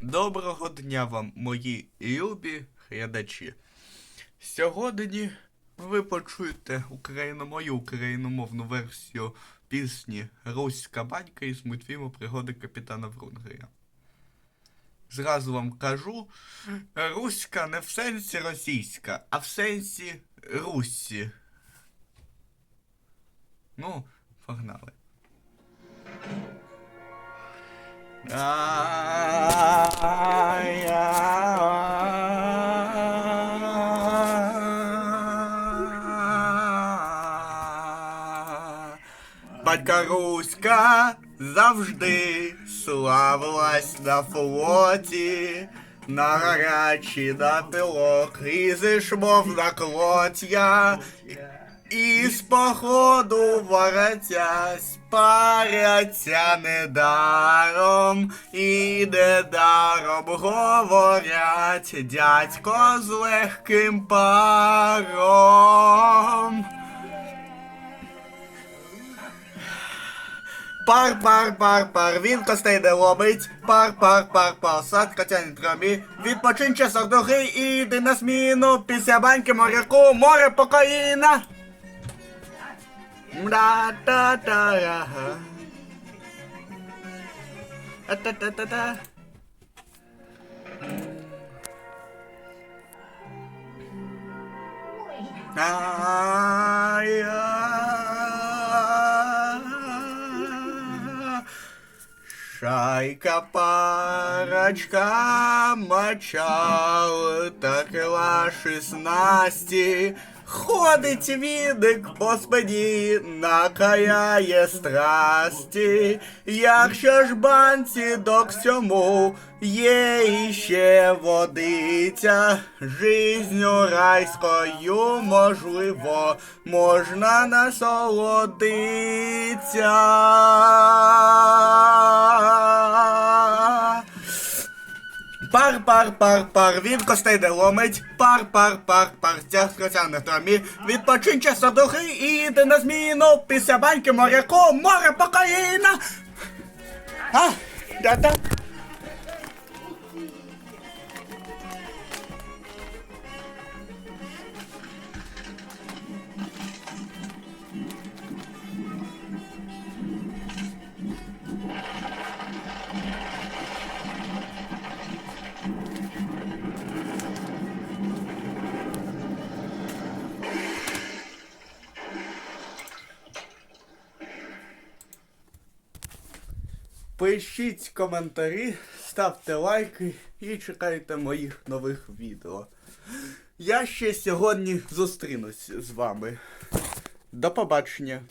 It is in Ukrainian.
Доброго дня вам, мої любі глядачі. Сьогодні ви почуєте україно мою україномовну версію пісні Руська банька із мультфільму Пригоди капітана Врунгеля. Зразу вам кажу, руська не в сенсі російська, а в сенсі Русі. Ну, погнали. Батька Руська завжди славилась на флоті, на гарячі на пилок, і зишмов на клотя. І з походу воротясь, паряться недаром, і недаром говорять дядько з легким паром. Пар, пар, пар, пар, він костей не ломить. Пар, пар, пар, пар, садка тянет трамі. Відпочинь часок дуги і йди на зміну. Після баньки моряку, море покоїна. Да та та я та та та та та Шайка парочка мочал, так і ваші снасті. Ходить відик по спині, накаяє страсті. Якщо ж банці до всьому є іще водиця, жизню райською можливо можна насолодиться. Пар, пар, пар, пар, він костей не ломить. Пар, пар, пар, пар, тягнеться на трамі. Відпочинче садухи і йде на зміну. Після баньки моряку, море покоїна. А, да-да. Пишіть коментарі, ставте лайки і чекайте моїх нових відео. Я ще сьогодні зустрінусь з вами. До побачення.